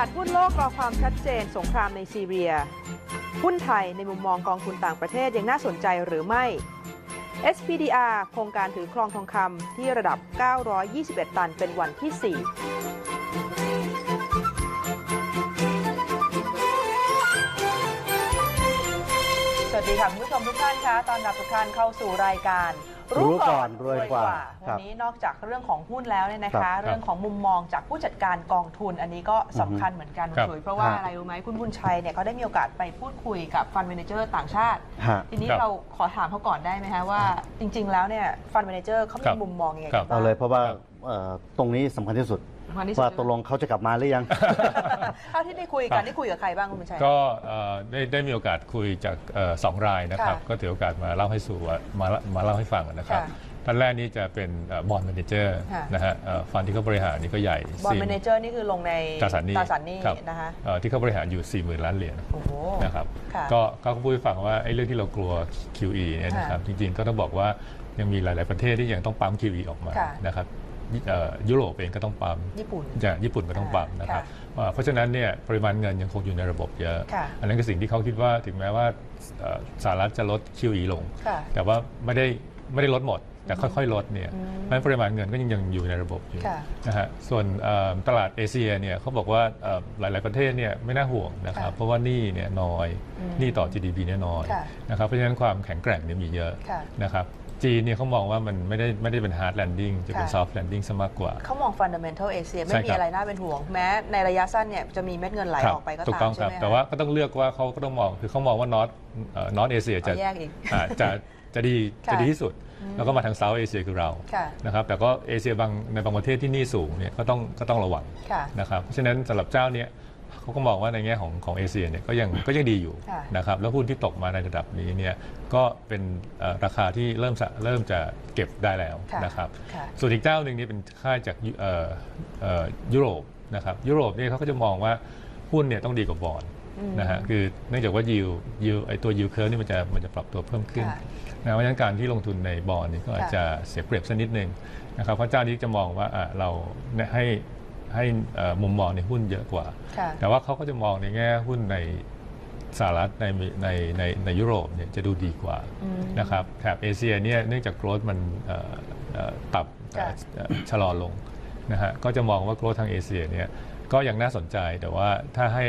าดหุ้นโลกรอความชัดเจนสงครามในซีเรีย หุ้นไทยในมุมมองกองทุนต่างประเทศยังน่าสนใจหรือไม่ SPDR โครงการถือครองทองคำที่ระดับ 921 ตันเป็นวันที่ 4สวัสดีค่ะคุณผู้ชมทุกท่านคะตอนรับทุกท่านเข้าสู่รายการ รู้ก่อนรวยกว่าควัรันบนี้นอกจากเรื่องของหุ้นแล้วเนี่ยนะครัคะ บเรื่องของมุมมองจากผู้จัดการกองทุน อันนี้ก็สำคัญเหมือนกันครับคุณชุยเพราะว่าฮะ อะไรรู้ไหมคุณบุญชัยเนี่ยเขาได้มีโอกาสไปพูดคุยกับฟันเมนเจอร์ต่างชาติ ฮะ ทีนี้ครับเราขอถามเขาก่อนได้ไหมคะว่าจริง ๆ แล้วเนี่ยฟันเมนเจอร์เขาครัมีบมุมมองยังไงครักันบบ้างเอาเลยเพราะว่าครับ เอ่อตรงนี้สำคัญที่สุด สำคัญที่สุดว่าตกลงเขาจะกลับมาหรือยัง เท่าที่ได้คุยกันได้คุยกับใครบ้างคุณบุญชัย ก็เอ่อได้ได้มีโอกาสคุยจากเอ่อสองรายนะครับ ค่ะก็ถือโอกาสมาเล่าให้สู่ว่ามามาเล่าให้ฟังนะครับค่ะท่านแรกนี่จะเป็นบอลแมเนเจอร์ค่ะ นะฮะเอ่อฟันที่เขาบริหารนี่ก็ใหญ่บอลสี่เมนเจอร์นี่คือลงในตราสารหนี้ตราสารหนี้ครับนะคะเอ่อที่เขาบริหารอยู่ 4 0,000 ล้านเหรียญ โอ้โห นะครับค่ะก็เขาก็พูดให้ฟังว่าไอ้เรื่องที่เรากลัว QE เนี่ยนะครับค่ะจริงๆก็ต้องบอกว่ายังมีหลาย ๆ ประเทศที่ยังต้องปั๊ม QE ออกมาค่ะนะครับ ยิเอ่อยุโรปเองก็ต้องปั๊มญี่ปุ่นอย่างญี่ปุ่นก็ต้องปั๊มนะครับว่าเพราะฉะนั้นเนี่ยปริมาณเงินยังคงอยู่ในระบบเยอะค่ะอันนั้นคือสิ่งที่เขาคิดว่าถึงแม้ว่าเอ่อสหรัฐจะลด QE ลงค่ะแต่ว่าไม่ได้ไม่ได้ลดหมดแต่ค่อยๆ ลดเนี่ยอืมเพราะฉะนั้นปริมาณเงินก็ยังยังอยู่ในระบบอยู่ค่ะนะฮะ ส่วนเอ่อตลาดเอเชียเนี่ยเขาบอกว่าเอ่อหลายๆ ประเทศเนี่ยไม่น่าห่วงนะครับค่ะเพราะว่าหนี้เนี่ยน้อยอืมหนี้ต่อ GDP เนี่ยน้อยค่ะนะครับ เพราะฉะนั้นความแข็งแกร่งเนี่ยมีเยอะค่ะนะครับ จีนเนี่ยเขามองว่ามันไม่ได้ไม่ได้เป็น hard landing จะเป็น ค่ะ soft landing ซะมากกว่า เขามองฟันเดเมนทัลเอเชียไม่ใช่มีครับ อะไรน่าเป็นห่วง แม้ในระยะสั้นเนี่ยจะมีเม็ดเงินไหลครับออกไปก็ถูกตามต้องคใช่รับ ไหมแต่ว่าก็ต้องเลือกว่าเขาก็ต้องมองคือเขามองว่านอตนอตเอเชียจะ เอาแยกอีก อ่าจะจะดีค่ะจะดีที่สุด แล้วก็มาทางเซาท์เอเชียคือเราค่ะนะครับแต่ก็เอเชียบางในบางประเทศที่หนี้สูงเนี่ยก็ต้องก็ต้องระวังค่ะ นะครับเพราะฉะนั้นสำหรับเจ้าเนี้ย เขาก็มองว่าในแง่ของของเอเชียเนี่ยก็ยังก็ยังดีอยู่ค่ะนะครับแล้วหุ้นที่ตกมาในระดับนี้เนี่ยก็เป็นเอ่อราคาที่เริ่มจะเริ่มจะเก็บได้แล้วค่ะนะครับค่ะ ส่วนอีกเจ้าหนึ่งนี่เป็นค่ายจากยุเอ่อเอ่อยุโรปนะครับยุโรปเนี่ยเขาก็จะมองว่าหุ้นเนี่ยต้องดีกว่าบอลอืมนะฮะคือเนื่องจากว่ายิวยิวไอตัวยิวเคิร์ฟนี่มันจะมันจะปรับตัวเพิ่มขึ้น ค่ะ นะเพราะฉะนั้นการที่ลงทุนในบอลนี่ก็อาจค่ะจะเสียเปรียบสักนิดหนึ่งนะครับเพราะเจ้านี้จะมองว่าอะเราเนี่ยให้ ให้เอ่อมุมมองในหุ้นเยอะกว่าค่ะแต่ว่าเขาก็จะมองในแง่หุ้นในสหรัฐในในในในยุโรปเนี่ยจะดูดีกว่าอืมนะครับแถบเอเชียเนี่ยเนื่องจากโกรธมันเอ่อเอ่อต่ำค่ะเอ่อชะลอลงนะฮะก็จะมองว่าโกรธทางเอเชียเนี่ยก็ยังน่าสนใจแต่ว่าถ้าให้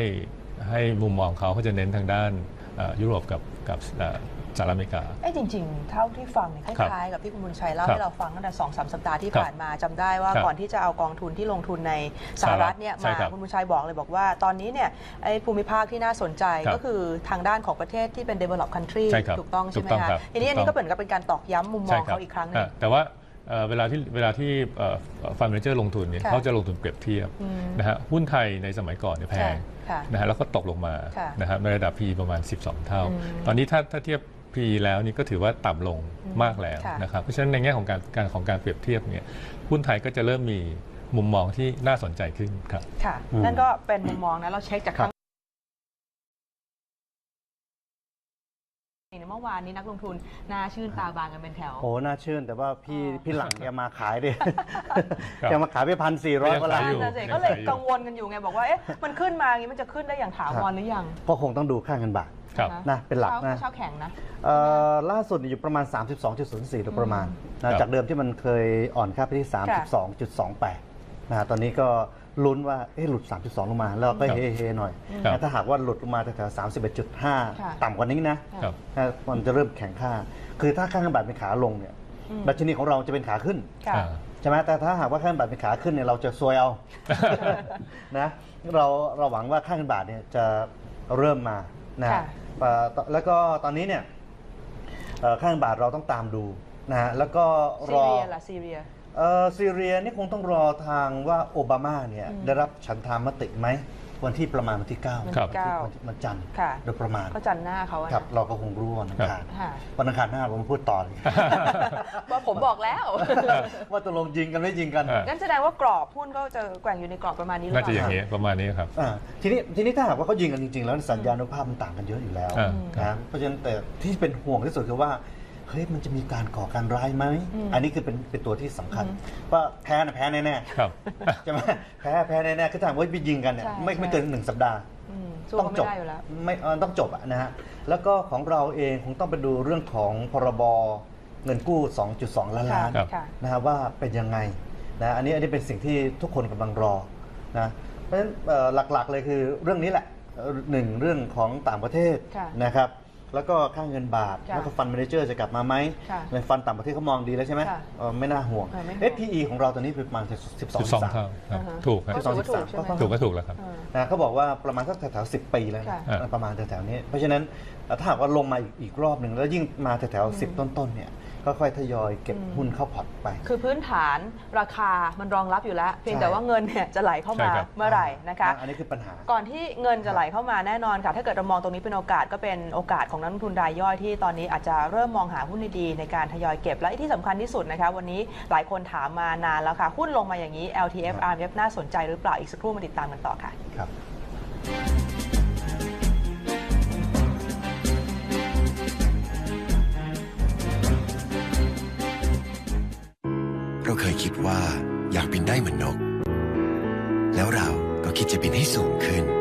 ให้มุมมองเขาเขาจะเน้นทางด้านเอ่อยุโรปกับกับเอ่อ สหรัฐอเมริกา เอ้ยจริงๆ เท่าที่ฟังเนี่ยคครับล้ายๆ กับที่คุณบุญชัยเล่าครับให้เราฟังตั้งแต่สองสามสัปดาห์ที่ครับผ่านมาจำได้ว่าครับก่อนที่จะเอากองทุนที่ลงทุนในสหรัฐเนี่ยใช่มาครับคุณบุญชัยบอกเลยบอกว่า ตอนนี้เนี่ยไอ้ภูมิภาคที่น่าสนใจครับก็คือทางด้านของประเทศที่เป็น develop country ใช่ครับถูกต้องใช่ไหมถูกต้องคะครับทีนี้อันนี้ถูก็กต้องเหมือนกับเป็นการตอกย้ำมุมมองเขาอีกครั้งหนึงอะแต่ว่าเอ่อเวลาที่เวลาที่ฟันเมเจอร์ลงทุนเนี่ยค่ะเขาจะลงทุนเปรียบเทียบอืม นะฮะหุ้นไทยในสมัยก่อนเนี่ยแพงค่ะ นะฮะแล้วก็ตกลงมาค่ะนะฮะในระดับ P ประมาณ 12 เท่า อืมตอนนี้ถ้าถ้าเทียบ P แล้วนี่ก็ถือว่าต่ำลงอืมมากแล้วค่ะนะครับเพราะฉะนั้นในแง่ของการการของการเปรียบเทียบเนี่ยหุ้นไทยก็จะเริ่มมีมุมมองที่น่าสนใจขึ้นครับค่ะอืมนั่นก็เป็นมุมมองนะเราเช็คจากครั้งเมื่อวานนี้นักลงทุนน่าชื่นตาบานกันเป็นแถวโอ้น่าชื่นแต่ว่าพี่อ๋อพี่หลังแกมาขายดิครับแกมาขายไปพันสี่ร้อยก็ยังกว่าล้าขานยอยู่นั่นสิก็เลยกังวลกันอยู่ไงบอกว่าเอ๊ะมันขึ้นมาอย่างนี้มันจะขึ้นได้อย่างถาวรหรือยังก็คงต้องดูค่าเงินบาท ครับ นะเป็นหลักนะ เช้าแข็งนะ เอ่อล่าสุดอยู่ประมาณ 32.04โดยประมาณครันะบจากเดิมที่มันเคยอ่อนค่าไปที่ 32.28นะฮะตอนนี้ก็ลุ้นว่าเอ๊ะหลุด 32 ลงมา แล้วก็ครับเฮๆหน่อยครับนะถ้าหากว่าหลุดลงมาแถวๆค่ะ31.5 ต่ำกว่านี้นะครับ นะมันจะเริ่มแข็งค่า คือถ้าค่าเงินบาทเป็นขาลงเนี่ยอืม ดัชนีของเราจะเป็นขาขึ้น ค่ะ อ่า ใช่ไหมแต่ถ้าหากว่าค่าเงินบาทเป็นขาขึ้นเนี่ยเราจะซวยเอา นะเราเราหวังว่าค่าเงินบาทเนี่ยจะเริ่มมานะค่ะเอ่อต่อ แล้วก็ตอนนี้เนี่ยเอ่อค่าเงินบาทเราต้องตามดูนะฮะแล้วก็รซีอเรียล่ะซีเรียเอ่อซีเรียนี่คงต้องรอทางว่าโอบามาเนี่ยอืมได้รับฉันทามติไหม วันที่ประมาณวันที่9วันครับที่เก้าวันที่วันจันทร์ค่ะ โดยประมาณก็จันหน้าเขาอะครับนะเราก็คงรู้วันอังคารค่ะวันอังคารหน้าผมพูดต่อเลยว่าผมบอกแล้วว่าตกลงยิงกันไม่ยิงกันอ่างั้นแสดงว่ากรอบหุ้นก็จะแกว่งอยู่ในกรอบประมาณนี้หรือน่าเปจะอย่างล่านี้ประมาณนี้ครับ อ่าทีนี้ทีนี้ถ้าหากว่าเขายิงกันจริงๆ แล้วสัญญาณุภาพมันต่างกันเยอะอยู่แล้วอ่า นะเพราะฉะนั้นแต่ที่เป็นห่วงที่สุดคือว่า เฮ้ยมันจะมีการก่อการร้ายไหมอืมอันนี้คือเป็นเป็นตัวที่สำคัญอือฮึว่าแพ้นะแพ้แน่ครับๆใช่ไหมแพ้แพ้แน่ๆคือถ้าหากว่าไปยิงกันเนี่ยใช่ไม่ใช่ไม่เกินหนึ่งสัปดาห์อืมสู้ต้องเขาจไม่บได้อยู่แล้วไม่เอ่อต้องจบอะนะฮะแล้วก็ของเราเองคงต้องไปดูเรื่องของพรบเงินกู้ 2.2 ล้านล้านครับค่ะนะครับว่าเป็นยังไงนะอันนี้อันนี้เป็นสิ่งที่ทุกคนกำลังรอนะเพราะฉะนั้นเอ่อหลักๆเลยคือเรื่องนี้แหละเอ่อหนึ่งเรื่องของต่างประเทศค่ะนะครับ แล้วก็ค่าเงินบาทค่ะแล้วก็ฟันเมนเจอร์จะกลับมาไหมค่ะในฟันต่างประเทศเขามองดีแล้วใช่ไหมค่ะเอ่อไม่น่าห่วงเออไม่ห่วงเอ๊ะ PE ของเราตอนนี้ประมาณ 12 12เท่าครับอ่าฮะถูกครับก็ถือว่าถูกใช่ไหมถูกก็ถูกแล้วครับอ่านะเขาบอกว่าประมาณสักแถวๆ10 ปีแล้วค่ะนะประมาณแถวๆนี้ เพราะฉะนั้นเอ่อถ้าหากว่าลงมาอีกอีกรอบหนึ่งแล้วยิ่งมาแถวๆ10 ต้นๆเนี่ย ก็ค่อยทยอยเก็บอืมหุ้นเข้าพอร์ตไป คือพื้นฐานราคามันรองรับอยู่แล้ว เพียงใช่แต่ว่าเงินเนี่ยจะไหลเข้าใช่มาครับ เมื่อไหร่นะคะ อันนี้คือปัญหา ก่อนที่เงินจะไหลเข้ามาแน่นอนค่ะ ถ้าเกิดเรามองตรงนี้เป็นโอกาสก็เป็นโอกาสของนักลงทุนรายย่อยที่ตอนนี้อาจจะเริ่มมองหาหุ้นดีๆในการทยอยเก็บและที่สำคัญที่สุดนะคะ วันนี้หลายคนถามมานานแล้วค่ะ หุ้นลงมาอย่างนี้ LTF RMF น่าสนใจหรือเปล่าอีกสักครู่มาติดตามกันต่อค่ะ ครับ กิจจะบินให้สูงขึ้น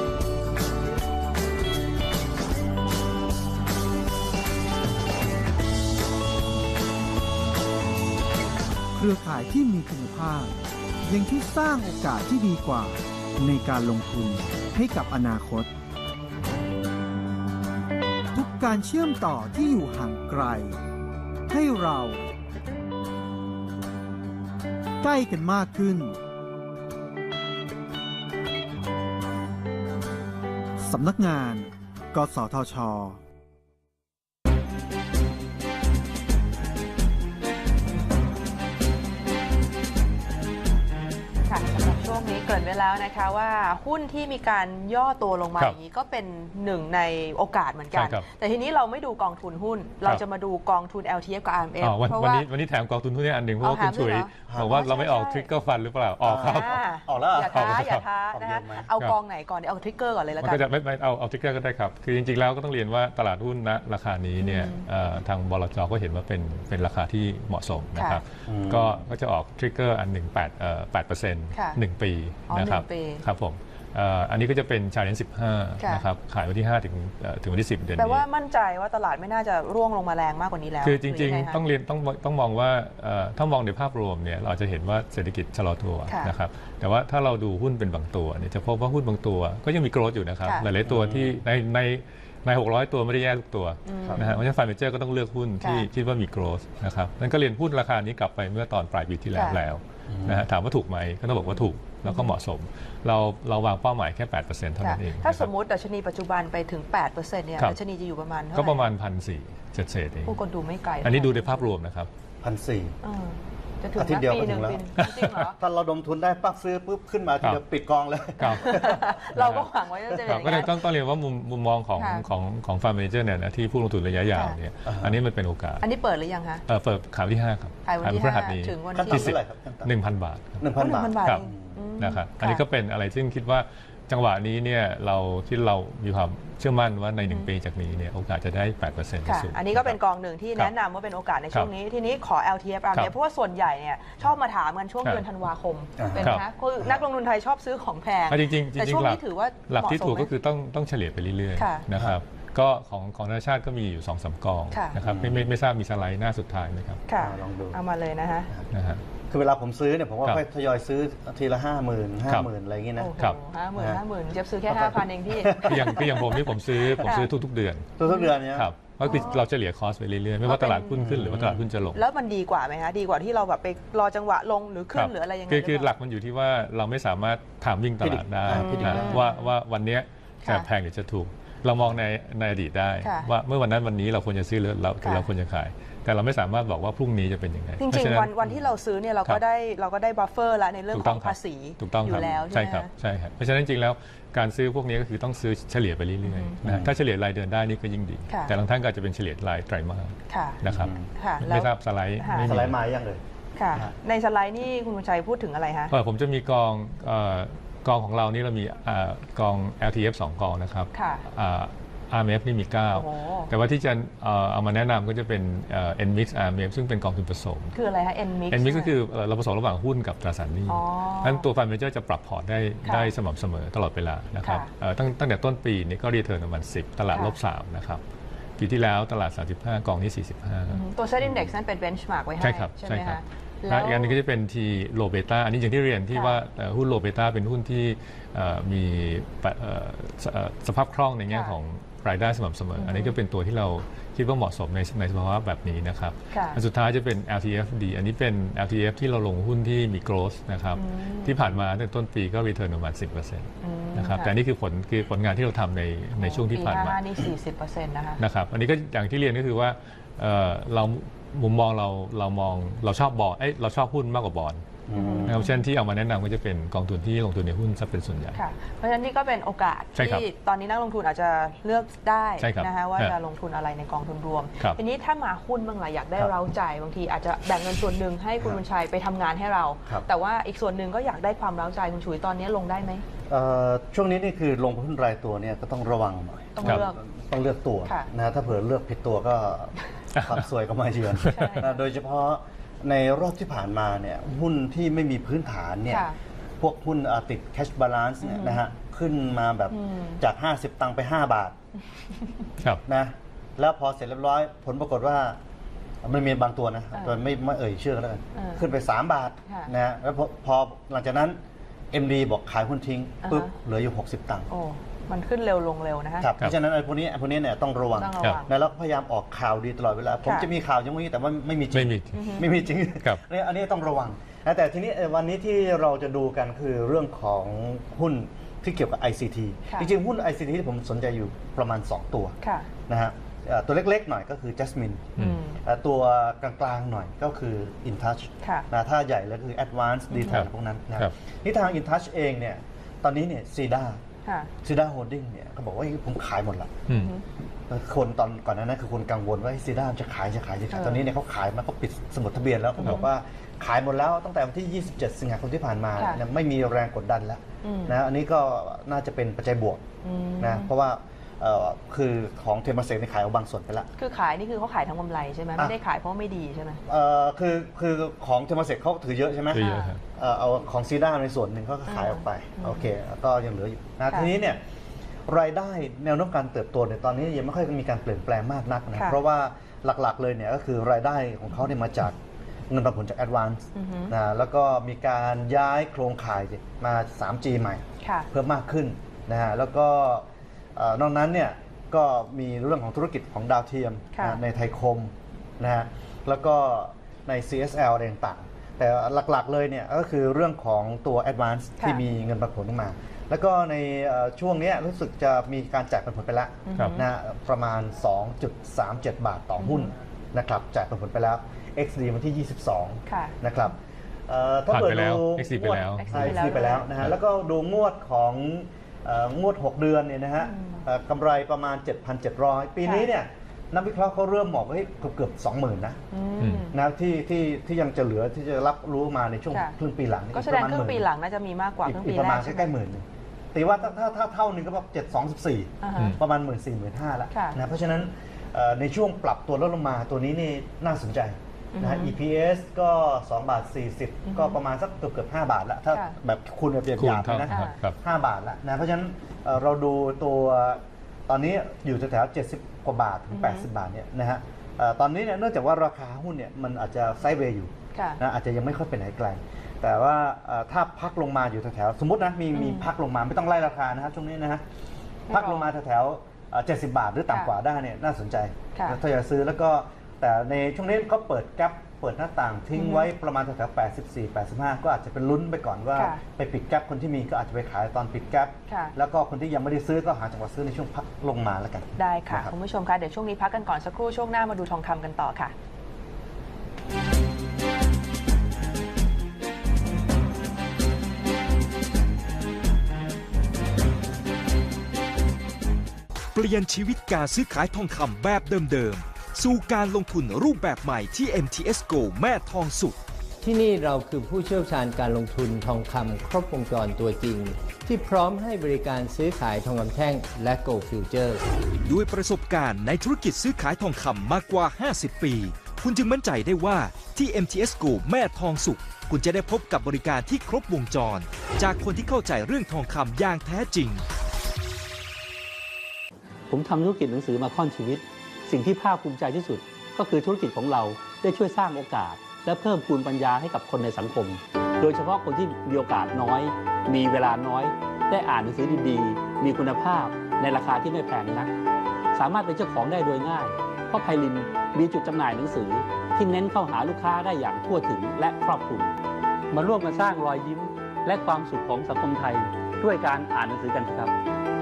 เครือข่ายที่มีคุณภาพ ยังที่สร้างโอกาสที่ดีกว่า ในการลงทุนให้กับอนาคต ทุกการเชื่อมต่อที่อยู่ห่างไกล ให้เรา ใกล้กันมากขึ้นสำนักงาน กสทช ช่วงนี้เกริ่นไว้แล้วนะคะว่าหุ้นที่มีการย่อตัวลงมาครัอบย่างนี้ก็เป็นหนึ่งในโอกาสเหมือนกัน ใช่ครับ แต่ทีนี้เราไม่ดูกองทุนหุ้น เราครับจะมาดูกองทุน LTF กับ RMF อ๋อวันเพราะวันว่า นี้วันนี้แถมกองทุนทุนนี้อันหนึ่งเพราะว่าเอาคุณแถมชุยด้วยเหรอบอกว่าอ๋อเราไม่ออกใช่ ทริกเกอร์ฟันหรือเปล่าออกครับาออกแล้วเหรออย่าท้าออกแล้วอย่าท้าออกนะคะเยอะไหม เอาครับกองไหนก่อนเดี๋ยวเอาทริกเกอร์ก่อนเลยแล้วมันกัก็น จะไม่ไม่เอาเอาทริกเกอร์ก็ได้ครับ คือจริงๆแล้วก็ต้องเรียนว่าตลาดหุ้นณราคานี้เนี่ยอืมเอ่อทางบลจก็เห็นว่าเป็นเป็นราคาที่เหมาะสมนะครับอืมก็ก็จะออกทริกเกอร์อันหนึ่งแปดเอ่อแปดเปอร์เซ็นต์ค่ะ หนึ่งปีอ๋อนะครับหนึ่งปีครับผมเอ่ออันนี้ก็จะเป็นชาเลนจ์สิบห้าค่ะนะครับขายวันที่ 5 ถึงเอ่อถึงวันที่ 10 เดือนแปลนี้ ว่ามั่นใจว่าตลาดไม่น่าจะร่วงลงมาแรงมากกว่านี้แล้วคือจริงหยัไคะ ๆ ต้องเรียนต้องต้องมองว่าเอ่อถ้ามองในภาพรวมเนี่ยเราจะเห็นว่าเศรษฐกิจชะลอตัวค่ะนะครับแต่ว่าถ้าเราดูหุ้นเป็นบางตัวเนี่ยจะพบว่าหุ้นบางตัวก็ยังมีโกรธอยู่นะครับ ค่ะหลายๆตัวที่ในใน ใน 600 ตัวไม่ได้แย่ทุกตัวอืมนะฮะเพราะฉะนั้นฟันเมเจอร์ก็ต้องเลือกหุ้นที่ค่ะคิดว่ามีโกรธนะครับนั่นก็เรียนหุ้นราคานี้กลับไปเมื่อตอนปลายปีที่แล้วค่ะแล้วนะฮะถามว่าถูกไหมก็ต้องบอกว่าถูกแล้วก็เหมาะสม เราเราวางเป้าหมายแค่ 8%เท่าค่ะนั้นเอง ถ้านะคสรับมมติดัชนีปัจจุบันไปถึง 8%เนี่ยครับดัชนีจะอยู่ประมาณเท่าไหร่ก็ประมาณพันสี่เศษๆเองผู้คนดูไม่ไกล อันนี้ดูในภาพรวมนะครับพันสี่เออ จะถึงอาทิตย์เดียวปีก็หนึ่ถึงงแล้วปีหนึ่งจริงเหรอ ถ้าเราดมทุนได้ปั๊บซื้อปุ๊บขึ้นมาทีเดียวปิดกองเลย ครับ เราก็หวังไว้ว่าจะเป็นคอรับย่างก็เลยนั้นต้องต้องเรียนว่ามุมมุมมองของค่ะ ของของฟาร์มเมเจอร์เนี่ยนะที่ผู้ลงทุนระยะยาวค่ะเนี่ยอ่าฮะอันนี้มันเป็นโอกาสอันนี้เปิดหรือยังคะเอ่อเปิดขายวันที่ 5 ครับขายวันที่พฤหัสห้านี้ ถึงวันขั้นที่ ต่ำเท่าไหร่ครับขั้นต่ำหนึ่งพันบาทครับหนึ่งพันหนึ่บาทงพันบาท ครับ เองอืมนะครับค่ะอันนี้ก็เป็นอะไรซึ่งคิดว่า จังหวะนี้เนี่ยเราที่เรามีความเชื่อมั่นว่าใน 1 ปีจากนี้เนี่ยโอกาสจะได้ 8%ค่ะสูง อันนี้ก็เป็นกองหนึ่งที่ครับแนะนำว่าเป็นโอกาสในช่วงนี้ ทีนี้ขอ LTF ครั RMF บเพราะว่าส่วนใหญ่เนี่ยชอบมาถามกันช่วงครับเดือนธันวาคม อ่า เป็นครัไหมบคะคือนักลงทุนไทยชอบซื้อของแพง อะจริงๆจแต่ริงช่วงๆหลันี้กถือว่าหลักที่เหมาะสมถูกก็ไหมคือต้องต้องเฉลี่ยไปเรื่อยค่ะๆนะครับก็ของของธนาชาติก็มีอยู่2องสามกองค่ะ นะครับไม่ไม่ไม่ทราบมีสไลด์หน้าสุดท้ายไหมครับค่ะ ลองดู เอามาเลยนะคะนะฮะ คือเวลาผมซื้อเนี่ยผมก็ครับค่อยทยอยซื้อทีละห้าหมื่นห้าครับหมื่นอะไรอย่างงี้นะ โอ้โหครับ ห้าหมื่นนะห้าหมื่นเจ็บซื้อแค่ครับห้าพันเองพี่ คืออย่างคืออย่างผมนี่ผมซื้อผมซื้อทุก ๆ เดือนทุกๆเดือนเนี่ย ครับก็คือเราเฉลี่ยคอสไปเรื่อยๆไม่ว่าตลาดหุ้นขึ้นหรือว่าตลาดหุ้นจะลง แล้วมันดีกว่าไหมคะ ดีกว่าที่เราแบบไปรอจังหวะลงหรือขึ้ครันบหรืออะไรยังไง คือคือรือเปหล่าลักมันอยู่ที่ว่าเราไม่สามารถถามวิ่งตลาดได้อ่าพิจิตรนะได้ว่าว่าวันเนี้ยค่ะจะแพงหรือจะถูก เรามองในในอดีตได้ ค่ะว่าเมื่อวันนั้นวันนี้เราควรจะซื้อหรือเราค่ะเราควรจะขาย แต่เราไม่สามารถบอกว่าพรุ่งนี้จะเป็นยังไงจเพาะริงฉะๆวันวันที่เราซื้อเนี่ยเราครัก็บได้เราก็ได้บัฟเฟอร์ละในเรื่องถูกขต้องครับภาษีถูกต้องอครับยู่แล้วใช่ใช่ไหมครับคะใช่ครับเพราะฉะนั้นจริงๆแล้วการซื้อพวกนี้ก็คือต้องซื้อเฉลี่ยไปเรื่อยอืมๆนะฮะถ้าเฉลี่ยรายเดือนได้นี่ก็ยิ่งดีค่ะแต่บางท่านก็อาจจะเป็นเฉลี่ยรายไตรมาสค่ะนะครับค่ะแล้วไม่ทราบสไลด์ค่ะไม่สมีไลด์มายังเลยค่ะฮะในสไลด์นี่คุณบุญชัยพูดถึงอะไรคะเออผมจะมีกองเอ่อกองของเรานี่เรามีอ่ากอง LTF 2 กองนะครับค่ะอ่า RMF นี่มี โอ้โห 9 แต่ว่าที่จะเอ่อเอามาแนะนำก็จะเป็นเอ่อ NMIX RMF ซึ่งเป็นกองทุนผสม คืออะไรคะ N mix NMIX ก็คือเอ่อเราผสมระหว่างหุ้นกับตราสารหนี้อ๋อนั้นตัวฟันเมเจอร์จะปรับพอร์ตได้ค่ะได้สม่ำเสมอตลอดเวลานะครับค่ะเอ่อตั้งตั้งแต่ต้นปีนี่ก็รีเทิร์นประมาณ10 ตลาดค่ะ ลบ3นะครับปีที่แล้วตลาด 35 กองนี้ อืม45 ตัว Set Index นั่นเป็น benchmark ไว้ให้ใช่ครับใช่ใช่ไหมครับคะและอีกอันหนึงก็จะเป็นทีโลเบต้าอันนี้อย่างที่เรียนที่ค่ะว่าเอ่อหุ้นโลเบต้าเป็นหุ้นที่เอ่อมีปะเอ่อสเอ่อสภาพคล่องในแง่ค่ะของ รายได้สม่ำเสมอ อันนี้ก็เป็นตัวที่เราคิดว่าเหมาะสมในในสภาวะแบบนี้นะครับค่ะอันสุดท้ายจะเป็น LTFD อันนี้เป็น LTF ที่เราลงหุ้นที่มี growth นะครับอืมที่ผ่านมาตั้งแต่ต้นปีก็ return ประมาณ 10%อืมนะครับค่ะแต่นี่คือผลคือผลงานที่เราทำในในช่วงที่ผ่านปีมา55นี่ 40%นะคะนะครับอันนี้ก็อย่างที่เรียนก็คือว่าเอ่อเรามุมมองเราเรามองเราชอบบอลเอ้ยเราชอบหุ้นมากกว่าบอล อืมนะครับเช่นที่เอามาแนะนำก็จะเป็นกองทุนที่ลงทุนในหุ้นซะเป็นส่วนใหญ่ค่ะเพราะฉะนั้นนี่ก็เป็นโอกาสใช่ครับที่ตอนนี้นักลงทุนอาจจะเลือกได้ใช่ครับนะคะว่าครับจะลงทุนอะไรในกองทุนรวมครับทีนี้ถ้ามาหุ้นบ้างล่ะอยากได้ครับเราใจบางทีอาจจะแบ่งเงินส่วนหนึ่งให้คุณครับบุญชัยไปทำงานให้เราครับแต่ว่าอีกส่วนหนึ่งก็อยากได้ความเร้าใจคุณฉุยตอนนี้ลงได้ไหมเอ่อช่วงนี้นี่คือลงหุ้นรายตัวเนี่ยก็ต้องระวังหน่อยต้องครับเลือกต้องเลือกตัวค่ะนะถ้าเผื่อเลือกผิดตัวก็ความสวยก็มาเยือนใช่นะโดยเฉพาะ ในรอบที่ผ่านมาเนี่ยหุ้นที่ไม่มีพื้นฐานเนี่ยค่ะพวกหุ้นอ่าติด cash balance เนี่ยนะฮะขึ้นมาแบบอืม จาก 50 ตังค์ไป 5 บาทครับ นะแล้วพอเสร็จเรียบร้อย ผลปรากฏว่า มันมีบางตัวนะอ่าโดยไม่ไม่เอ่ยชื่อก็แล้วกันอ่าขึ้นไป 3 บาทค่ะ นะฮะแล้วพอพอหลังจากนั้น MD บอกขายหุ้นทิ้งอ่าฮะปุ๊บเหลืออยู่ 60 ตังค์ โอ้ มันขึ้นเร็วลงเร็วนะคะครับเพราะฉะนั้นไอ้พวกนี้ไอ้พวกนี้เนี่ยต้องระวังต้องระวัง นะแล้วก็พยายามออกข่าวดีตลอดเวลา ผมค่ะจะมีข่าวอย่างนี้แต่ว่าไม่มีจริง ไม่มีไม่มีจริงครับ เนี่ยอันนี้ต้องระวังนะแต่ทีนี้เอ่อวันนี้ที่เราจะดูกันคือเรื่องของหุ้นที่เกี่ยวกับ ICT ค่ะ จริงๆ หุ้น ICT ที่ผมสนใจอยู่ประมาณ 2 ตัวค่ะ นะฮะเอ่อตัวเล็กๆหน่อยก็คือ Jasmine อืม เอ่อตัวกลางๆหน่อยก็คือ InTouch ค่ะ นะถ้าใหญ่แล้วคือ Advanced ค Detail รับพวกนั้นนะครับ นี่ทาง InTouch เองเนี่ยตอนนี้เนี่ยซีด้า ค่ะ ซีด้าโฮลดิ้งเนี่ยเขาบอกว่าเฮ้ยผมขายหมดละ อืม คนตอนก่อนหนานั้นคือคนกังวลว่าซีด้าจะขายจะขายจะขายเออตอนนี้เนี่ยเขาขายมาเขาปิดสมุดทะเบียนแล้วเขาบอกว่าขายหมดแล้วตั้งแต่วันที่ 27 สิงหาคมที่ผ่านมาค่ะ เนี่ยไม่มีแรงกดดันแล้วอืมนะอันนี้ก็น่าจะเป็นปัจจัยบวกอืม นะเพราะว่า เอ่อคือของเทมเปอร์เซ็นต์ขายเอาบางส่วนไปแล้วคือขายนี่คือเขาขายทั้งกำไรใช่ไหมไม่ได้ขายเพราะว่าไม่ดีใช่ไหม เอ่อคือคือของเทมเปอร์เซ็นต์เขาถือเยอะใช่ไหมถือเยอะครับ เอ่อเอาของซีด้าในส่วนหนึ่งเขาก็ขายออกไปอืมโอเคก็ยังเหลืออยู่นะค่ะทีนี้เนี่ยรายได้แนวโน้มการเติบโตในยตอนนี้ยังไม่ค่อยมีการเปลี่ยนแปลงมากนักนะค่ะ เพราะว่าหลักๆเลยเนี่ยก็คือรายได้ของเขาเนี่ยมาจากเงินปันผลจาก Advance อือฮึนะแล้วก็มีการย้ายโครงข่ายมา 3G ใหม่ ค่ะ เพิ่มมากขึ้นนะฮะแล้วก็เอ่อ นอกนั้นเนี่ยก็มีเรื่องของธุรกิจของดาวเทียมค่ะนะในไทยคมนะฮะแล้วก็ใน CSL อะไรต่างๆ แต่หลักๆเลยเนี่ยก็คือเรื่องของตัว Advance ค่ะ ที่มีเงินปันผลออกมา แล้วก็ในเอ่อช่วงเนี้ยรู้สึกจะมีการจ่ายปันผลไปแล้วครับ นะฮะประมาณ 2.37 บาทต่อหุ้นนะครับจ่ายปันผลไปแล้ว XD วันที่ 22 ค่ะ นะครับเอ่อถ้าผ่านเปิดไปแล้วดู XD ไปแล้วงวด XD ใช่ไปแล้ว XD ไปแล้วนะครัฮะบแล้วก็ดูงวดของเอ่อ งวด 6 เดือนเนี่ยนะฮะอืมเอ่อกำไรประมาณ 7,700 ปีนี้เนี่ยนักวิเคราะห์เขาเริ่มบอกว่าเฮ้ยเกือบเกือบ20,000นะอือืมมนะที่ที่ที่ยังจะเหลือที่จะรับรู้มาในช่วงค่ะครึ่งปีหลังก็แสดงครึ่งปีหลังน่าจะมีมากกว่าอีกครึ่งอีปีกประแรมาณกใช่ไหใกล้ๆหมื่นหนึ่งตีว่าถ้าถ้าถ้าเท่าหนึงก็แบบเจ็ดสองสิบสี่อ่าอืฮะมประมาณหมื่นสี่หมื่นห้าแล้วค่ะนะเพราะฉะนั้นเอ่อในช่วงปรับตัวลดลงมาตัวนี้นี่น่าสนใจ นะฮะอือฮึ EPS ก็ 2 บาทอือฮึ40 ก็ประมาณสักเกือบเกือบ5บาทแล้วถ้าค่ะแบบคูณแบบคูหณยาบๆเท่านะครับครับห้าบาทแล้วนะเพราะฉะนั้นเอ่อเราดูตัวตอนนี้อยู่แถวๆ70 กว่าบาทถึงอือฮึ80 บาทเนี่ยนะฮะเอ่อตอนนี้เนี่ยเนื่องจากว่าราคาหุ้นเนี่ยมันอาจจะไซด์เวย์อยู่ ค่ะ นะอาจจะยังไม่ค่อยไปไหนไกล แต่ว่าเอ่อถ้าพักลงมาอยู่แถวๆสมมตินะมีมีอืมพักลงมาไม่ต้องไล่ราคานะฮะช่วงนี้นะฮะไม่พักรอลงมาแถวๆเจ็ดสิบบาทหรือต่ำกว่าได้เนี่ยน่าสนใจค่ะถ้าอยากซื้อแล้วก็ แต่ในช่วงนี้ก็เปิดแก๊ปเปิดหน้าต่างทิ้งอือฮึไว้ประมาณแถวๆ84 85 ก็อาจจะเป็นลุ้นไปก่อนว่า ค่ะไปปิดแก๊ปคนที่มีก็อาจจะไปขายตอนปิดแก๊ปค่ะ แล้วก็คนที่ยังไม่ได้ซื้อก็หาจังหวะซื้อในช่วงพักลงมาแล้วกันได้ค่ะนะครับ คุณผู้ชมคะเดี๋ยวช่วงนี้พักกันก่อนสักครู่ช่วงหน้ามาดูทองคำกันต่อค่ะ เปลี่ยนชีวิตการซื้อขายทองคำแบบเดิมๆ สู่การลงทุนรูปแบบใหม่ที่ MTS GO แม่ทองสุขที่นี่เราคือผู้เชี่ยวชาญการลงทุนทองคำครบวงจรตัวจริง ที่พร้อมให้บริการซื้อขายทองคำแท่งและ Gold Futures ด้วยประสบการณ์ในธุรกิจซื้อขายทองคำมากกว่า 50 ปี คุณจึงมั่นใจได้ว่าที่ MTS GO แม่ทองสุข คุณจะได้พบกับบริการที่ครบวงจร จากคนที่เข้าใจเรื่องทองคำอย่างแท้จริง ผมทำธุรกิจหนังสือมาค่อนชีวิต สิ่งที่ภาคภูมิใจที่สุด ก็คือธุรกิจของเราได้ช่วยสร้างโอกาส และเพิ่มพูนปัญญาให้กับคนในสังคม โดยเฉพาะคนที่มีโอกาสน้อย มีเวลาน้อย ได้อ่านหนังสือดีๆ มีคุณภาพในราคาที่ไม่แพงนัก สามารถเป็นเจ้าของได้โดยง่าย เพราะไพลินมีจุดจำหน่ายหนังสือ ที่เน้นเข้าหาลูกค้าได้อย่างทั่วถึงและครอบคลุมมาร่วมกันสร้างรอยยิ้ม และความสุขของสังคมไทย ด้วยการอ่านหนังสือกันครับ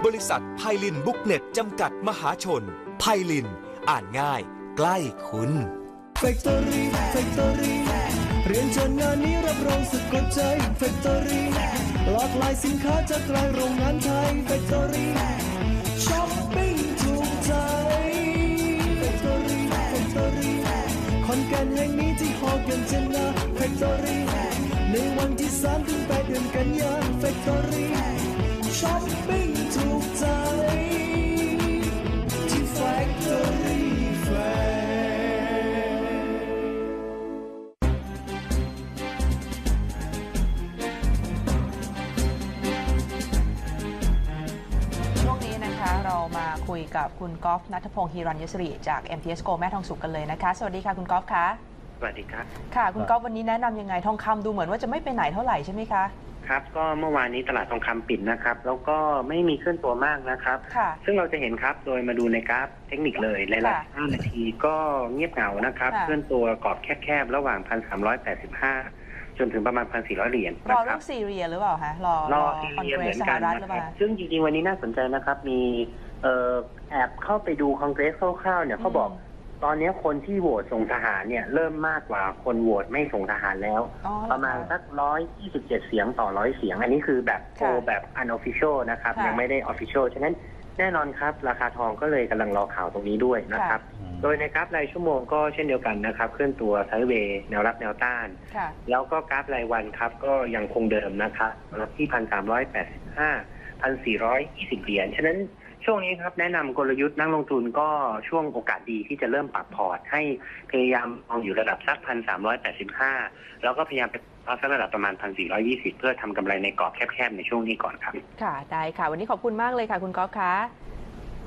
บริษัทไพลินบุ๊กเน็ตจำกัดมหาชนไพลิน อ่านง่าย ใกล้คุณ Factory Factory เรียนเชิญงานนี้รับรองสุดกดใจ Factory หลากหลายสินค้าจากกลางโรงงานไทย Factory ช้อปปิ้งถูกใจ Factory Factory คอนแกนแห่งนี้ที่ฮอกันเจนนา Factory ในวันที่3ถึง8เดือนกันยายน Factory ช้อปปิ้ง กับคุณกอล์ฟนัทพงศ์ฮิรัญยศริจาก MTS Go แม่ทองสุกกันเลยนะคะ สวัสดีค่ะคุณกอล์ฟคะสวัสดีครับ ค่ะ คุณกอล์ฟวันนี้แนะนำยังไงทองคำดูเหมือนว่าจะไม่ไปไหนเท่าไหร่ใช่ไหมคะ ครับ ก็เมื่อวานนี้ตลาดทองคำปิดนะครับ แล้วก็ไม่มีเคลื่อนตัวมากนะครับค่ะซึ่งเราจะเห็นครับโดยมาดูในกราฟเทคนิคเลยหลายค่ะๆ5นาทีก็เงียบเหงานะครับค่ะเคลื่อนตัวกรอบแคบๆระหว่าง 1,385 จนถึงประมาณ 1,400 เหรียญรอนะคเรื่รัอบงซีเรียหรือเปล่าคะรอรอคซีอนเรียเกรเหมืสอนสกัหนรัฐนะหรือคเปรัล่าบซึ่งจริงๆวันนี้น่าสนใจนะครับมี เอ่อแอบเข้าไปดูคอนเกรสคร่าวๆเนี่ยเขาบอกตอนนี้คนที่โหวตส่งทหารเนี่ย เริ่มมากกว่าคนโหวตไม่ส่งทหารแล้ว อ๋อเหประมาณคสักร้อยยี่สิบเจ็ดเสียงต่อร้อยเสียง อันนี้คือแบบโพลค่ะแบบ unofficial นะครับ ค่ะยังไม่ได้ official ฉะนั้นแน่นอนครับ ราคาทองก็เลยกำลังรอข่าวตรงนี้ด้วยนะครับอืมโดยในกราฟรายชั่วโมงก็เช่นเดียวกันนะครับ เคลื่อนตัวไซด์เวย์แนวรับแนวต้าน ค่ะ แล้วก็กราฟรายวันครับก็ยังคงเดิมนะครับรับที่พันสามร้อยแปดสิบห้าพันสี่ร้อยยี่สิบเหรียญฉะนั้น ช่วงนี้ครับแนะนำกลยุทธ์นักลงทุนก็ช่วงโอกาสดีที่จะเริ่มปรับพอร์ต ให้พยายามมองอยู่ระดับสักพันสามร้อยแปดสิบห้าแล้วก็พยายามไปพักสักระดับประมาณพันสี่ร้อยี่สิบเพื่อทำกำไรในกรอบแคบๆ ในช่วงนี้ก่อนครับ ค่ะ ได้ค่ะ วันนี้ขอบคุณมากเลยค่ะ คุณกอล์ฟคะ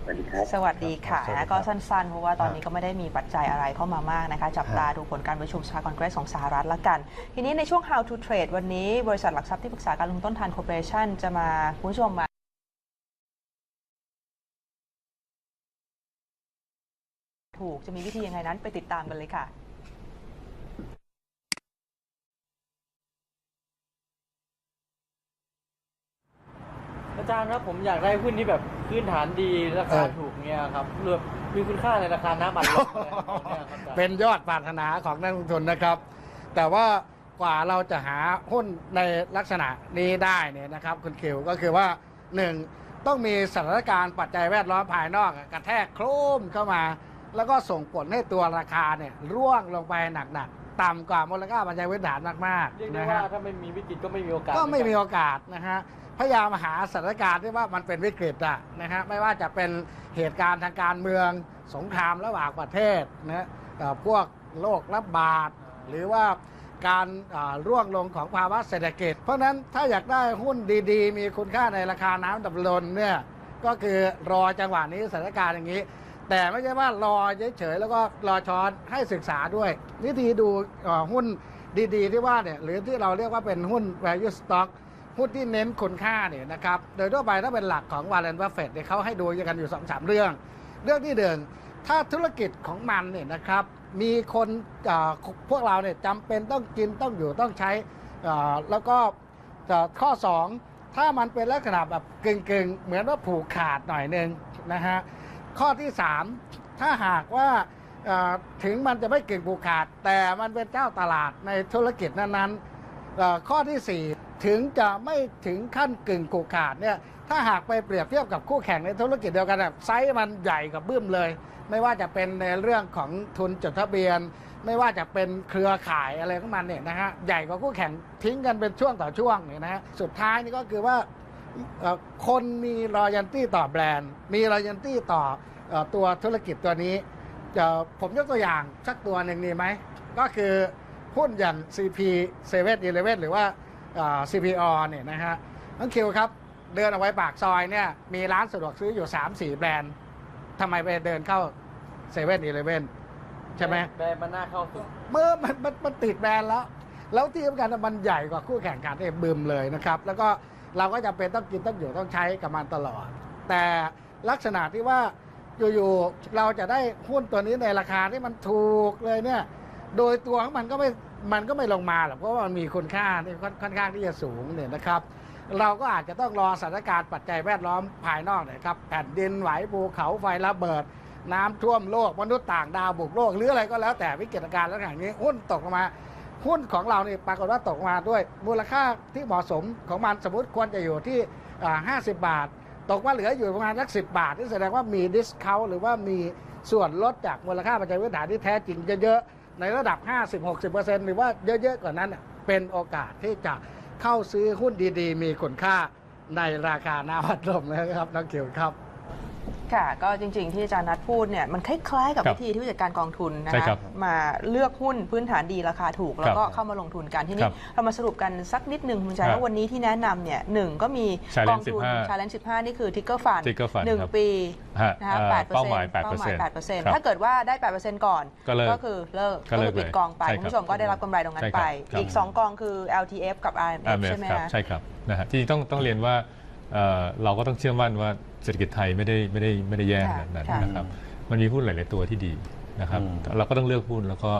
สวัสดีครับสวัสดีค่ะสวัสดีครับนะก็สั้นๆ เพราะว่าตอนนี้ก็ไม่ได้มีปัจจัยอะไรเข้ามามากนะคะ จับตาดูผลการประชุมสภาคอนเกรสของสหรัฐละกัน ทีนี้ในช่วง How to Trade วันนี้บริษัทหลักทรัพย์ที่ปรึกษาการลงทุนต้นทานคอร์ปอเรชั่นจะมาคุณผู้ชมมา ถูกจะมีวิธียังไงนั้นไปติดตามกันเลยค่ะอาจารย์ครับผมอยากได้หุ้นที่แบบพื้นฐานดีราคาเออถูกเนี่ยครับรวมมีคุณค่าในราคาน้ำมันลดเลยครับเนี่ยครับอาจารย์เป็นยอดปรารถนาของนักลงทุนนะครับ แต่ว่ากว่าเราจะหาหุ้นในลักษณะนี้ได้เนี่ยนะครับ คุณคิวก็คือว่าหนึ่งต้องมีสถานการณ์ปัจจัยแวดล้อมภายนอกกระแทกโครมเข้ามา แล้วก็ส่งผลให้ตัวราคาเนี่ยร่วงลงไปหนักๆต่ำกว่ามูลค่าปัจจัยพื้นฐานมากเรียกๆได้นะว่าฮะถ้าไม่มีวิกฤตก็ไม่มีโอกาสก็ไม่มีเหโออนนกาสนะฮะพยายามหาสถานการณ์ที่ว่ามันเป็นวิกฤตอะนะฮะไม่ว่าจะเป็นเหตุการณ์ทางการเมืองสงครามระหว่างประเทศนะเอ่อพวกโรคระบาด หรือว่าการอ่าร่วงลงของภาวะเศรษฐกิจ เพราะฉะนั้นถ้าอยากได้หุ้นดีๆ มีคุณค่าในราคาน้ำดับลนเนี่ยก็คือรอจังหวะนี้สถานการณ์อย่างนี้ แต่ไม่ใช่ว่ารอเฉยๆแล้วก็รอช้อนให้ศึกษาด้วยวิธีดูหุ้นดีๆ ที่ว่าเนี่ยหรือที่เราเรียกว่าเป็นหุ้น value stock หุ้นที่เน้นคุณค่าเนี่ยนะครับโดยทั่วไปถ้าเป็นหลักของวาเลนบัฟเฟตเนี่ยเขาให้ดูกันอยู่2อสเรื่อง เรื่องที่หนึ่งถ้าธุรกิจของมันเนี่ยนะครับมีคนพวกเราเนี่ยจำเป็นต้องกินต้องอยู่ต้องใช้แล้วก็เอ่อข้อ 2 ถ้ามันเป็นลักษณะแบบกึ่งๆ เหมือนว่าผูกขาดหน่อยหนึงนะฮะ ข้อที่ 3 ถ้าหากว่าถึงมันจะไม่เก่งผูกขาด แต่มันเป็นเจ้าตลาดในธุรกิจนั้นๆข้อทีสี่ 4 ถึงจะไม่ถึงขั้นกึ่งผูกขาดเนี่ยถ้าหากไปเปรียบเทียบกับคู่แข่งในธุรกิจเดียวกันแบบไซส์มันใหญ่กับบึ้มเลย ไม่ว่าจะเป็นในเรื่องของทุนจดทะเบียน ไม่ว่าจะเป็นเครือข่ายอะไรของมันเนี่ยนะฮะใหญ่กว่าคู่แข่งทิ้งกันเป็นช่วงต่อช่วงเนี่ยนะฮะสุดท้ายนี่ก็คือว่า คนมีรอยันตี้ต่อแบรนด์ มีรอยันตี้ต่อเอ่อตัวธุรกิจตัวนี้จะผมยกตัวอย่างสักตัวหนึ่งดีไหม ก็คือหุ้นอย่าง CP 7 e 1 1หรือว่าเอ่อ CPO เนี่ยนะฮะน้องคิวครับ เดินเอาไว้ปากซอยเนี่ยมีร้านสะดวกซื้ออยู่ 3-4 แบรนด์ทำไมไปเดินเข้า7 e เ e ่ e อใช่ไหมแบรนด์มันน่าเข้าสุดเมื่อมันมันมันติดแบรนด์แล้ว แล้วที่สำคัญนะมันใหญ่กว่าคู่แข่งขันเองบึมเลยนะครับ แล้วก็ เราก็จะเป็นต้องกินต้องอยู่ต้องใช้กับมันตลอด แต่ลักษณะที่ว่าอยู่ๆเราจะได้หุ้นตัวนี้ในราคาที่มันถูกเลยเนี่ย โดยตัวของมันก็ไม่มันก็ไม่ลงมาหรอกเพราะว่ามันมีคุณค่าที่ค่อนข้างที่จะสูงเนี่ยนะครับ เราก็อาจจะต้องรอสถานการณ์ปัจจัยแวดล้อมภายนอกน่อยครับแผ่นดินไหวภูเขาไฟระเบิด น้ำท่วมโลกมนุษย์ต่างดาวบุกโลกหรืออะไรก็แล้วแต่วิกฤตการณ์ลักษณะนี้หุ้นตกลงมา หุ้นของเรานี่ปรากฏว่าตกมาด้วยมูลค่าที่เหมาะสมของมันสมมติควรจะอยู่ที่ 50 บาท ตกมาเหลืออยู่ประมาณสักสิบาทที่แสดงว่ามีดิสคาวหรือว่ามีส่วนลดจากมูลค่าปัจจัยพื้นฐานที่แท้จริงเยอะๆในระดับ 50-60%หรือว่าเยอะๆกว่านั้นเป็นโอกาสที่จะเข้าซื้อหุ้นดีๆ มีคุณค่าในราคาหน้าพัดลมนะครับน้องเขียวครับ ค่ะ ก็จริงๆที่อาจารย์นัทพูดเนี่ยมันคล้ายๆกับครับวิธีที่ผู้จัดการกองทุนนะใช่คะครับมาเลือกหุ้นพื้นฐานดีราคาถูก แล้วก็ครับเข้ามาลงทุนกันที่คนี่รับเรามาสรุปกันสักนิดนึงคุณอาจารย์ครับว่าวันนี้ที่แนะนำเนี่ยหนึ่งก็มี Challenge กองทุน15ชาเลนจ์15นี่คือทิกเกอร์ฟัน Ticker Fund หนึ่งครับปีฮะนะคะเอ่อแปดเปอร์เป้าเซ็นหมายต์8%เป้าหมายแปดเปอร์เซ็นต์ครับถ้าเกิดว่าได้แปดเปอร์เซ็นต์ก่อนก็เลิกคือเลิกก็เลิกคือปิดเลยกองไปใช่ครับคุณผู้ชมก็ได้รับกำไรตรงนั้ใช่นครับไป ครับ อีก2กองคือ LTF กับ IMF IMF ใช่ไหมครับคะ ใช่ครับนะฮะที่ต้องต้องเรียนว่าเอ่อเราก็ต้องเชื่อมั่นว่า เศรษฐกิจไทยไม่ได้ไม่ได้ไม่ได้แย่ขค่ะนาดนั้นค่ะนะครับ มันมีหุ้นหลาย ๆ ตัวที่ดีนะครับอืมเราก็ต้องเลือกหุ้นแล้วก็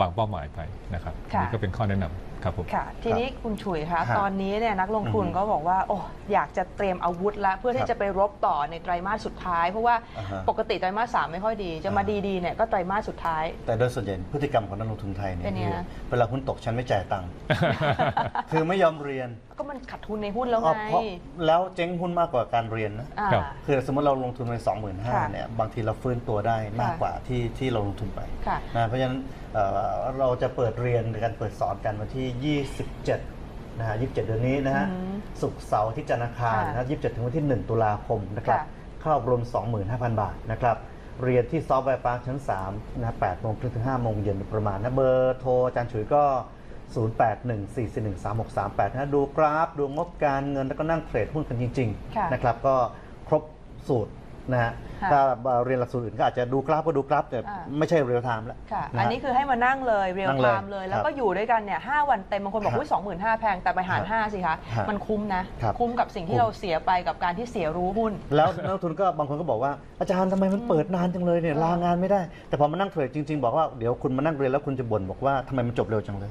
วางเป้าหมายไปนะครับค่ะนี่ก็เป็นข้อแนะนำ ครับผม ค่ะ ทีนี้คุณฉุยคะครับตอนนี้เนี่ยนักลงทุนอือฮึก็บอกว่าโอ้อยากจะเตรียมอาวุธละเพื่อครัที่บจะไปรบต่อในไตรมาสสุดท้าย เพราะว่าอ่าฮะปกติไตรมาสสามไม่ค่อยดี จะมาอ่า ดีๆเนี่ยก็ไตรมาสสุดท้าย แต่โดยส่วนใหญ่พฤติกรรมของนักลงทุนไทยเนี่ยเป็นไงคือฮะ เวลาหุ้นตกฉันไม่จ่ายตังค์ คือไม่ยอมเรียนก็มันขาดทุนในหุ้นแล้วอ๋อไงเพราะแล้วเจ๊งหุ้นมากกว่าการเรียนนะ อ่า ครับ คือสมมติเราลงทุนไปสองหมื่นห้าค่ะเนี่ยบางทีเราฟื้นตัวได้มากค่ะกว่าที่ที่เราลงทุนไปค่ะ นะเพราะฉะนั้น เอ่อเราจะเปิดเรียนในการเปิดสอนกันวันที่ 27 นะฮะ 27 เดือนนี้นะฮะอืมศุกร์เสาร์อาที่จันทร์อังคารค่ะนะครับ27 ถึงวันที่ 1 ตุลาคมนะครับค่ะเข้ารวม 25,000 บาทนะครับ เรียนที่ซอฟต์แวร์ปาร์คชั้น3นะ8โมงครึ่งถึง5โมงเย็นโดยประมาณนะเบอร์โทรอาจารย์ฉุยก็ 0814413638 นะดูกราฟ ดูงบการเงินแล้วก็นั่งเทรดหุ้นกันจริงค่ะๆนะครับ ก็ครบสูตรนะฮะค่ะ ถ้าเรียนหลักสูตรอื่นก็อาจจะดูกราฟก็ดูกราฟแต่อ่าไม่ใช่เรียลไทม์แล้วค่ะนะอันฮะนี้คือให้มานั่งเลยเรียลนั่งไทเลยม์เลยครับแล้วก็อยู่ด้วยกันเนี่ยห้าวันเต็มบางคนบอกครับว่าสองหมื่นห้าแพงแต่ไปหารครับห้าสิคะฮะมันคุ้มนะครับคุ้มกับสิ่งคุ้ที่มเราเสียไปกับการที่เสียรู้หุ้น แล้วนักลงทุนก็บางคนก็บอกว่าอาจารย์ทำไมมันเปิดนานจังเลยเนี่ยเออลางานไม่ได้ แต่พอมานั่งเทรดจริง ๆ บอกว่าเดี๋ยวคุณมานั่งเรียนแล้วคุณจะบ่นบอกว่าทำไมมันจบเร็วจังเลย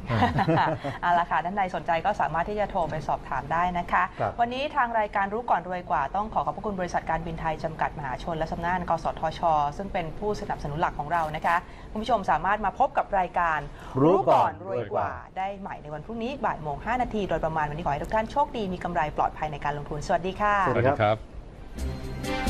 เอาละค่ะท่านใดสนใจก็สามารถที่จะโทรไปสอบถามได้นะคะครับวันนี้ทางรายการรู้ก่อนรวยกว่าต้องขอขอบพระคุณบริษัทการบินไทยจำกัดมหาชนและสำนักงานกสทช ซึ่งเป็นผู้สนับสนุนหลักของเรานะคะ คุณผู้ชมสามารถมาพบกับรายการรู้ก่อนรวยกว่าได้ใหม่ในวันพรุ่งนี้บ่ายโมง5นาทีโดยประมาณวันนี้ขอให้ทุกท่านโชคดีมีกำไรปลอดภัยในการลงทุนสวัสดีค่ะ สวัสดีครับครับ